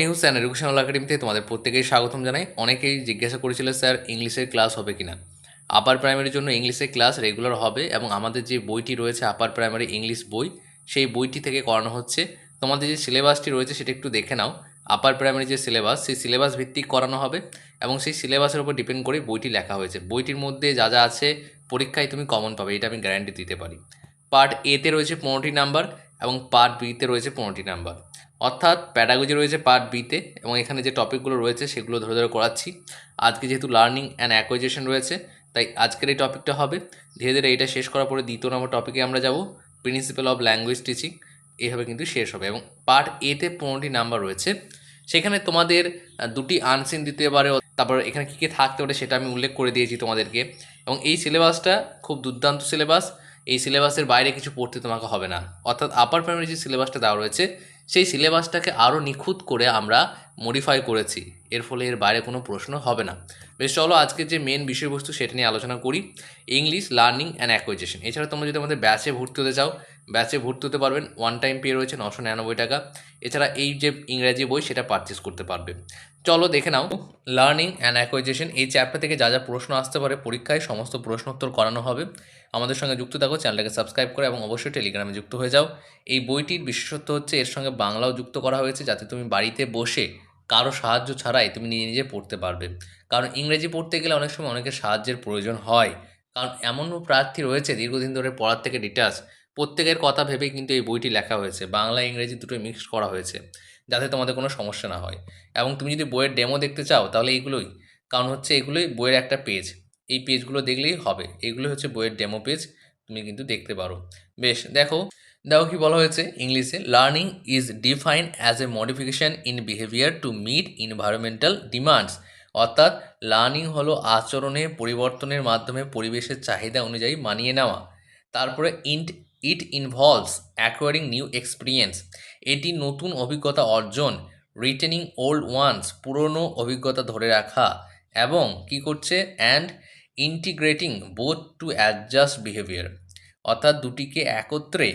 News and educational একাডেমিতে তোমাদের প্রত্যেকেই স্বাগতম জানাই। অনেকেই জিজ্ঞাসা করেছিল, স্যার, ইংলিশের ক্লাস হবে কিনা? আপার প্রাইমারির জন্য ইংলিশের ক্লাস রেগুলার হবে এবং আমাদের যে বইটি রয়েছে আপার প্রাইমারি ইংলিশ বই, সেই বইটি থেকে করানো হচ্ছে। তোমাদের যে সিলেবাসটি রয়েছে, সেটা একটু দেখে নাও। আপার প্রাইমারি যে সিলেবাস, সেই সিলেবাস ভিত্তিক করানো হবে এবং সেই সিলেবাসের উপর ডিপেন্ড করে বইটি লেখা হয়েছে। বইটির মধ্যে যা যা আছে, পরীক্ষায় তুমি কমন পাবে, এটা আমি গ্যারান্টি দিতে পারি। পার্ট এতে রয়েছে পনেরোটি নাম্বার এবং পার্ট বিতে রয়েছে পনেরোটি নাম্বার অর্থাৎ প্যাডাগজি রয়েছে পার্ট বিতে এবং এখানে যে টপিকগুলো রয়েছে সেগুলো ধরে ধরে করাচ্ছি। আজকে যেহেতু লার্নিং অ্যান্ড অ্যাকোয়েজেশন রয়েছে, তাই আজকের এই টপিকটা হবে। ধীরে ধীরে এটা শেষ করার পরে দ্বিতীয় নম্বর টপিকে আমরা যাব প্রিন্সিপাল অফ ল্যাঙ্গুয়েজ টিচিং এইভাবে কিন্তু শেষ হবে এবং পার্ট এতে পনেরোটি নাম্বার রয়েছে। সেখানে তোমাদের দুটি আনসিন দিতে পারে, তারপর এখানে কী কী থাকতে পারে সেটা আমি উল্লেখ করে দিয়েছি তোমাদেরকে। এবং এই সিলেবাসটা খুব দুর্দান্ত সিলেবাস এই সিলেবাসের বাইরে কিছু পড়তে তোমাকে হবে না। অর্থাৎ আপার প্রাইমারি যে সিলেবাসটা দেওয়া রয়েছে, সেই সিলেবাসটাকে আরও নিখুঁত করে আমরা মডিফাই করেছি। এর ফলে এর বাইরে কোনো প্রশ্ন হবে না। বেশ, চলো আজকে যে মেন বিষয়বস্তু সেটা নিয়ে আলোচনা করি। ইংলিশ লার্নিং অ্যান্ড অ্যাকোয়েজেশন এছাড়া তোমরা যদি আমাদের ব্যাচে ভর্তি হতে চাও ব্যাচে ভর্তি হতে পারবেন ওয়ান টাইম পে রয়েছে নশো নিরানব্বই টাকা। এছাড়া এই যে ইংরাজি বই, সেটা পারচেস করতে পারবে। চলো দেখে নাও লার্নিং অ্যান্ড অ্যাকোয়েজেশন এই চ্যাপ্টার থেকে যা যা প্রশ্ন আসতে পারে, পরীক্ষায় সমস্ত প্রশ্নোত্তর করানো হবে। আমাদের সঙ্গে যুক্ত থাকো চ্যানেলটাকে সাবস্ক্রাইব করে এবং অবশ্যই টেলিগ্রামে যুক্ত হয়ে যাও। এই বইটির বিশেষত্ব হচ্ছে, এর সঙ্গে বাংলাও যুক্ত করা হয়েছে, যাতে তুমি বাড়িতে বসে কারও সাহায্য ছাড়াই তুমি নিজে নিজে পড়তে পারবে। কারণ ইংরেজি পড়তে গেলে অনেক সময় অনেকের সাহায্যের প্রয়োজন হয়। কারণ এমনও প্রার্থী রয়েছে, দীর্ঘদিন ধরে পড়ার থেকে ডিটাচ প্রত্যেকের কথা ভেবেই কিন্তু এই বইটি লেখা হয়েছে। বাংলা, ইংরেজি দুটোই মিক্স করা হয়েছে, যাতে তোমাদের কোনো সমস্যা না হয়। এবং তুমি যদি বইয়ের ডেমো দেখতে চাও, তাহলে এইগুলোই কারণ হচ্ছে এগুলোই বইয়ের একটা পেজ এই পেজগুলো দেখলেই হবে। এগুলো হচ্ছে বইয়ের ডেমো পেজ তুমি কিন্তু দেখতে পারো। বেশ, দেখো দেখো কি বলা হয়েছে ইংলিশে? Learning is define as a modification in behaviour to meet environmental demands অর্থাৎ লার্নিং হলো আচরণে পরিবর্তনের মাধ্যমে পরিবেশের চাহিদা অনুযায়ী মানিয়ে নেওয়া। তারপরে in it involves acquiring new experience এটি নতুন অভিজ্ঞতা অর্জন রিটেনিং ওল্ড ওয়ান্স পুরনো অভিজ্ঞতা ধরে রাখা, এবং কি করছে? And integrating both to adjust behaviour অর্থাৎ দুটিকে একত্রে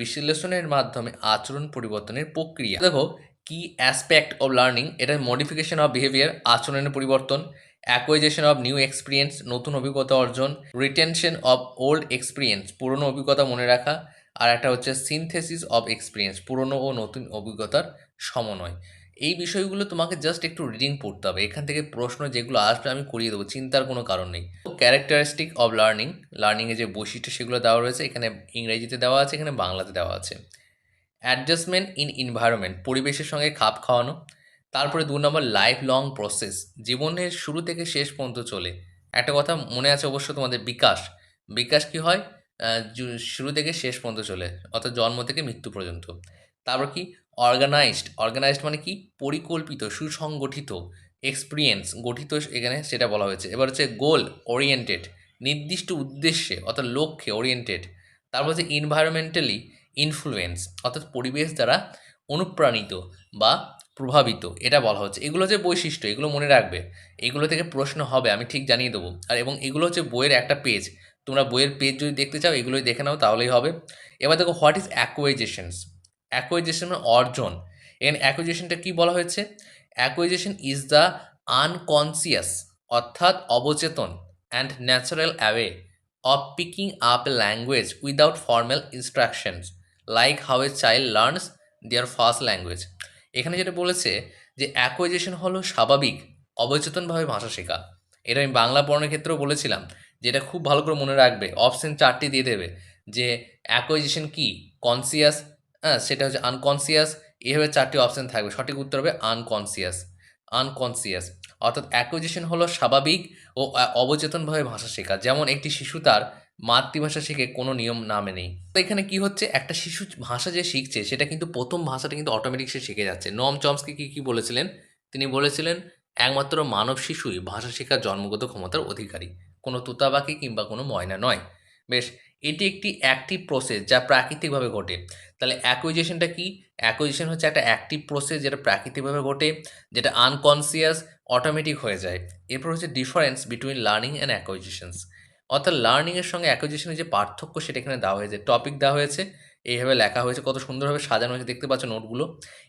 বিশ্লেষণের মাধ্যমে আচরণ পরিবর্তনের প্রক্রিয়া। দেখো, কি অ্যাসপেক্ট অফ লার্নিং এটা মডিফিকেশন অফ বিহেভিয়ার আচরণের পরিবর্তন। অ্যাকোয়েজেশন অব নিউ এক্সপিরিয়েন্স নতুন অভিজ্ঞতা অর্জন রিটেনশন অফ ওল্ড এক্সপিরিয়েন্স পুরনো অভিজ্ঞতা মনে রাখা, আর একটা হচ্ছে সিনথেসিস অফ এক্সপিরিয়েন্স পুরনো ও নতুন অভিজ্ঞতার সমন্বয়। এই বিষয়গুলো তোমাকে জাস্ট একটু রিডিং পড়তে হবে। এখান থেকে প্রশ্ন যেগুলো আসবে আমি করিয়ে দেবো, চিন্তার কোনো কারণ নেই। ক্যারেক্টারিস্টিক অফ লার্নিং লার্নিংয়ে যে বৈশিষ্ট্য সেগুলো দেওয়া রয়েছে, এখানে ইংরেজিতে দেওয়া আছে, এখানে বাংলাতে দেওয়া আছে। অ্যাডজাস্টমেন্ট ইন এনভায়রনমেন্ট পরিবেশের সঙ্গে খাপ খাওয়ানো তারপরে দু নম্বর লাইফ লং প্রসেস জীবনের শুরু থেকে শেষ পর্যন্ত চলে। একটা কথা মনে আছে অবশ্য তোমাদের, বিকাশ। বিকাশ কি হয়? শুরু থেকে শেষ পর্যন্ত চলে, অর্থাৎ জন্ম থেকে মৃত্যু পর্যন্ত। তারপর কি? অর্গানাইজড অর্গানাইজড মানে কি? পরিকল্পিত, সুসংগঠিত এক্সপিরিয়েন্স গঠিত এখানে সেটা বলা হয়েছে। এবার হচ্ছে গোল ওরিয়েন্টেড নির্দিষ্ট উদ্দেশ্যে, অর্থাৎ লক্ষ্যে ওরিয়েন্টেড তারপর হচ্ছে ইনভায়রনমেন্টালি ইনফ্লুয়েন্স অর্থাৎ পরিবেশ দ্বারা অনুপ্রাণিত বা প্রভাবিত, এটা বলা হচ্ছে। এগুলো হচ্ছে বৈশিষ্ট্য, এগুলো মনে রাখবে। এগুলো থেকে প্রশ্ন হবে, আমি ঠিক জানিয়ে দেবো। আর এবং এগুলো হচ্ছে বইয়ের একটা পেজ তোমরা বইয়ের পেজ যদি দেখতে চাও, এগুলোই দেখে নাও, তাহলেই হবে। এবার দেখো হোয়াট ইজ অ্যাকোয়েজেশনস অ্যাকোয়েজেশন মানে অর্জন। এখানে অ্যাকোয়েজেশনটা কী বলা হয়েছে? অ্যাকোয়েজেশন ইজ দ্য আনকনসিয়াস অর্থাৎ অবচেতন and natural away of picking up a language without formal instructions like how a child learns their first language এখানে যেটা বলেছে যে অ্যাকোয়েজেশন হলো স্বাভাবিক, অবচেতনভাবে ভাষা শেখা। এটা আমি বাংলা পড়ানোর ক্ষেত্রেও বলেছিলাম যেটা খুব ভালো করে মনে রাখবে অপশন চারটি দিয়ে দেবে, যে অ্যাকোয়েজেশন কি? কনসিয়াস হ্যাঁ সেটা হচ্ছে আনকনসিয়াস এভাবে চারটি অপশন থাকবে। সঠিক উত্তর হবে আনকনসিয়াস আনকনসিয়াস অর্থাৎ অ্যাকোয়েজেশন হলো স্বাভাবিক ও অবচেতনভাবে ভাষা শেখা। যেমন একটি শিশু তার মাতৃভাষা শিখে কোনো নিয়ম না মেনেই। তো এখানে কি হচ্ছে? একটা শিশু ভাষা যে শিখছে, সেটা কিন্তু প্রথম ভাষাটা কিন্তু অটোমেটিক সে শিখে যাচ্ছে। নম চমস্কি কি কি বলেছিলেন? তিনি বলেছিলেন, একমাত্র মানব শিশুই ভাষা শেখার জন্মগত ক্ষমতার অধিকারী। কোনো তুতাবাকি কিংবা কোনো ময়না নয়। বেশ, এটি একটি অ্যাক্টিভ প্রসেস যা প্রাকৃতিকভাবে ঘটে। তাহলে অ্যাকুইজেশনটা কি? অ্যাকুইজেশন হচ্ছে একটা অ্যাক্টিভ প্রসেস যেটা প্রাকৃতিকভাবে ঘটে, যেটা আনকনসিয়াস অটোমেটিক হয়ে যায়। এরপর হচ্ছে difference between learning and acquisitions অর্থাৎ লার্নিংয়ের সঙ্গে অ্যাকুইজেশনের যে পার্থক্য সেটা এখানে দেওয়া হয়েছে। টপিক দেওয়া হয়েছে, এইভাবে লেখা হয়েছে, কত সুন্দরভাবে সাজানো হয়েছে, দেখতে পাচ্ছ নোটগুলো।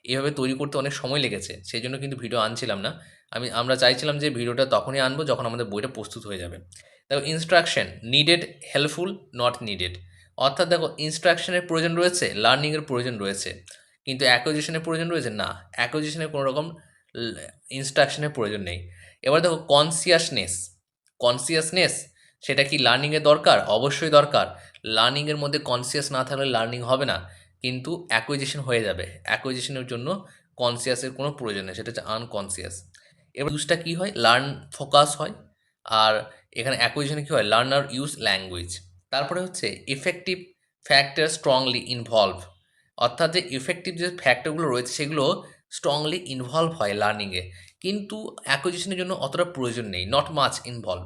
এইভাবে তৈরি করতে অনেক সময় লেগেছে, সেই জন্য কিন্তু ভিডিও আনছিলাম না। আমি, আমরা চাইছিলাম যে ভিডিওটা তখনই আনব যখন আমাদের বইটা প্রস্তুত হয়ে যাবে। দেখো instruction needed helpful not needed অর্থাৎ দেখো ইনস্ট্রাকশনের প্রয়োজন রয়েছে লার্নিংয়ের প্রয়োজন রয়েছে। কিন্তু অ্যাকোজিশনের প্রয়োজন রয়েছে? না অ্যাকোজিশনের কোনো রকম ইনস্ট্রাকশনের প্রয়োজন নেই। এবার দেখো কনসিয়াসনেস কনসিয়াসনেস সেটা কি লার্নিংয়ের দরকার? অবশ্যই দরকার। লার্নিংয়ের মধ্যে কনসিয়াস না থাকলে লার্নিং হবে না। কিন্তু অ্যাকুইজিশন হয়ে যাবে। অ্যাকুইজিশনের জন্য কনসিয়াসের কোনো প্রয়োজন নেই। সেটা হচ্ছে আনকনসিয়াস এবার ইউজটা কী হয়? লার্ন ফোকাস হয়। আর এখানে অ্যাকুইজিশনে কী হয়? লার্নার ইউজ ল্যাঙ্গুয়েজ তারপরে হচ্ছে ইফেক্টিভ ফ্যাক্টর স্ট্রংলি ইনভলভ অর্থাৎ যে ইফেক্টিভ যে ফ্যাক্টরগুলো রয়েছে, সেগুলো স্ট্রংলি ইনভলভ হয় লার্নিংয়ে কিন্তু অ্যাকুইজিশনের জন্য অতটা প্রয়োজন নেই। নট মাচ ইনভলভ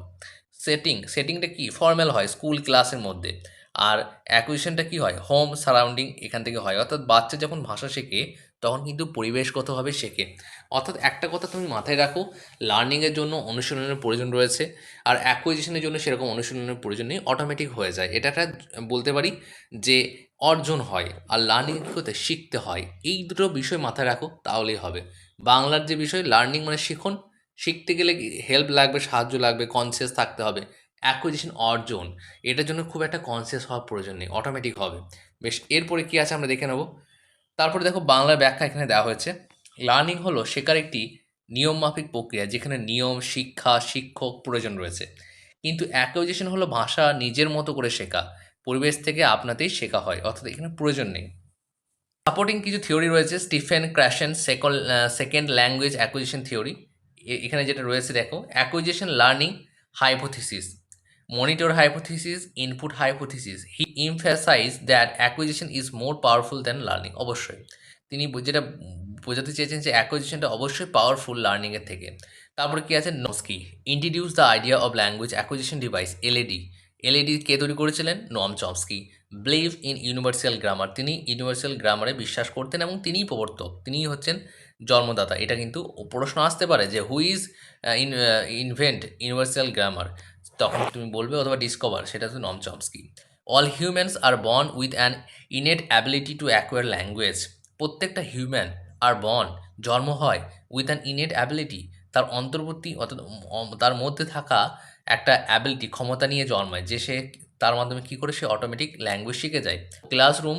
সেটিং সেটিংটা কি? ফর্মাল হয় স্কুল ক্লাসের মধ্যে। আর অ্যাকুইজিশনটা কি হয়? হোম সারাউন্ডিং এখান থেকে হয়। অর্থাৎ বাচ্চা যখন ভাষা শেখে, তখন কিন্তু পরিবেশগতভাবে শেখে। অর্থাৎ একটা কথা তুমি মাথায় রাখো লার্নিংয়ের জন্য অনুশীলনের প্রয়োজন রয়েছে। আর অ্যাকুইজিশনের জন্য সেরকম অনুশীলনের প্রয়োজন নেই অটোমেটিক হয়ে যায়। এটা একটা, বলতে পারি যে অর্জন হয়। আর লার্নিং করতে শিখতে হয়। এই দুটো বিষয় মাথায় রাখো, তাহলেই হবে। বাংলার যে বিষয় লার্নিং মানে শিখন শিখতে গেলে হেল্প লাগবে, সাহায্য লাগবে কনসিয়াস থাকতে হবে। অ্যাকুইজিশন অর্জন, এটার জন্য খুব একটা কনসিয়াস হওয়ার প্রয়োজন নেই অটোমেটিক হবে। বেশ, এরপরে কী আছে আমরা দেখে নেব। তারপরে দেখো বাংলার ব্যাখ্যা এখানে দেওয়া হয়েছে। লার্নিং হলো শেখার একটি নিয়মমাফিক প্রক্রিয়া, যেখানে নিয়ম, শিক্ষা, শিক্ষক প্রয়োজন রয়েছে। কিন্তু অ্যাকুইজিশন হলো ভাষা নিজের মতো করে শেখা, পরিবেশ থেকে আপনাতেই শেখা হয়, অর্থাৎ এখানে প্রয়োজন নেই। সাপোর্টিং কিছু থিওরি রয়েছে Stephen Krashen second second language acquisition theory এখানে যেটা রয়েছে, দেখো acquisition learning hypothesis monitor hypothesis input hypothesis he emphasize that acquisition is more powerful than learning অবশ্যই। তিনি যেটা বোঝাতে চেয়েছেন যে অ্যাকুইজিশনটা অবশ্যই পাওয়ারফুল লার্নিংয়ের থেকে। তারপরে কি আছে? Chomsky introduce the idea of language acquisition device LAD LAD কে তৈরি করেছিলেন? Noam Chomsky believe in universal grammar তিনি ইউনিভার্সাল গ্রামারে বিশ্বাস করতেন এবং তিনিই প্রবর্তক। তিনিই হচ্ছেন জন্মদাতা। এটা কিন্তু প্রশ্ন আসতে পারে যে who is in invent universal grammar তখন তুমি বলবে অথবা ডিসকভার সেটা হচ্ছে Noam Chomsky. All humans are born with an innate ability to acquire language প্রত্যেকটা হিউম্যান আর বর্ন জন্ম হয় উইথ অ্যান ইনেট অ্যাবিলিটি তার অন্তর্বর্তী অর্থাৎ তার মধ্যে থাকা একটা অ্যাবিলিটি ক্ষমতা নিয়ে জন্মায়, যে সে তার মাধ্যমে কী করে সে অটোমেটিক ল্যাঙ্গুয়েজ শিখে যায়? ক্লাসরুম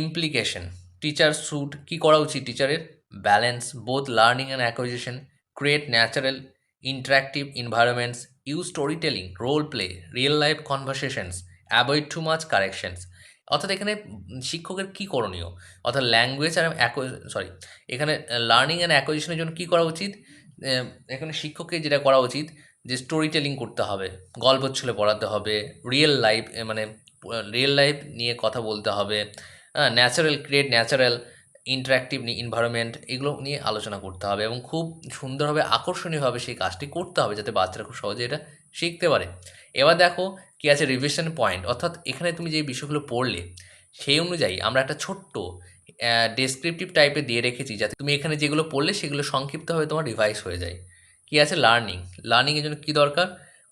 ইমপ্লিকেশন টিচার শুড কী করা উচিত টিচারের balance both learning and acquisition create natural interactive environments use story telling role play real life conversations avoid too much corrections অর্থাৎ এখানে শিক্ষকের কী করণীয়? অর্থাৎ ল্যাঙ্গুয়েজ আর সরি এখানে লার্নিং অ্যান্ড অ্যাকুইজিশনের জন্য কী করা উচিত? এখানে শিক্ষককে যেটা করা উচিত যে স্টোরি টেলিং করতে হবে, গল্প ছলে পড়াতে হবে রিয়েল লাইফ মানে রিয়েল লাইফ নিয়ে কথা বলতে হবে natural create natural interactive environment এগুলো নিয়ে আলোচনা করতে হবে এবং খুব সুন্দরভাবে আকর্ষণীয়ভাবে সেই কাজটি করতে হবে যাতে বাচ্চারা খুব সহজে এটা শিখতে পারে। এবার দেখো কী আছে রিভিশন পয়েন্ট অর্থাৎ এখানে তুমি যে বিষয়গুলো পড়লে, সেই অনুযায়ী আমরা একটা ছোট্ট ডেসক্রিপটিভ টাইপে দিয়ে রেখেছি যাতে তুমি এখানে যেগুলো পড়লে সেগুলো সংক্ষিপ্তভাবে তোমার রিভাইস হয়ে যায়। কী আছে? লার্নিং লার্নিংয়ের জন্য কী দরকার?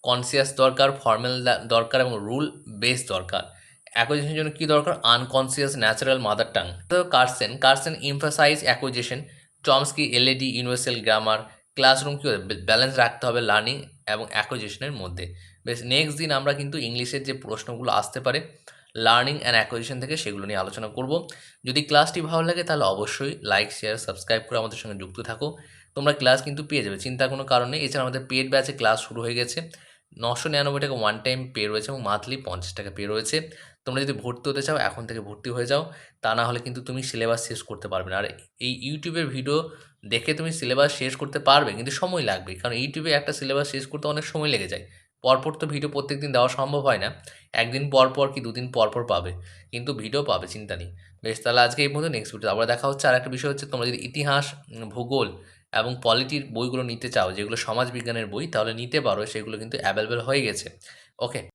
কনসিয়াস দরকার ফর্মাল দরকার এবং রুল বেস দরকার। অ্যাকুইজিশনের জন্য কী দরকার? আনকনসিয়াস ন্যাচারাল মাদার টাং তো Krashen Krashen emphasize acquisition Chomsky LAD universal grammar classroom কী ব্যালেন্স রাখতে হবে লার্নিং এবং অ্যাকুইজিশনের মধ্যে। বেশ নেক্সট দিন আমরা কিন্তু ইংলিশের যে প্রশ্নগুলো আসতে পারে লার্নিং অ্যান্ড অ্যাকুইজিশন থেকে সেগুলো নিয়ে আলোচনা করব। যদি ক্লাসটি ভালো লাগে তাহলে অবশ্যই লাইক শেয়ার সাবস্ক্রাইব করে আমাদের সঙ্গে যুক্ত থাকো। তোমরা ক্লাস কিন্তু পেয়ে যাবে, চিন্তার কোনো কারণ নেই। এছাড়া আমাদের পেড ব্যাচে ক্লাস শুরু হয়ে গেছে। নশো নিরানব্বই টাকা ওয়ান টাইম পে রয়েছে এবং মান্থলি পঞ্চাশ টাকা পে রয়েছে। তোমরা যদি ভর্তি হতে চাও, এখন থেকে ভর্তি হয়ে যাও। তা না হলে কিন্তু তুমি সিলেবাস শেষ করতে পারবে না। আর এই ইউটিউবের ভিডিও দেখে তুমি সিলেবাস শেষ করতে পারবে, কিন্তু সময় লাগবে। কারণ ইউটিউবে একটা সিলেবাস শেষ করতে অনেক সময় লেগে যায়। পরপর তো ভিডিও প্রত্যেক দিন দেওয়া সম্ভব হয় না। একদিন পর পর কি দুদিন পর পর পাবে, কিন্তু ভিডিও পাবে, চিন্তা নেই। বেশ, তাহলে আজকে এই মধ্যে নেক্সট ভিডিও আবার দেখা হচ্ছে। আর একটা বিষয় হচ্ছে, তোমরা যদি ইতিহাস ভূগোল এবং পলিটির বইগুলো নিতে চাও, যেগুলো সমাজবিজ্ঞানের বই, তাহলে নিতে পারো, সেগুলো কিন্তু অ্যাভেলেবেল হয়ে গেছে। ওকে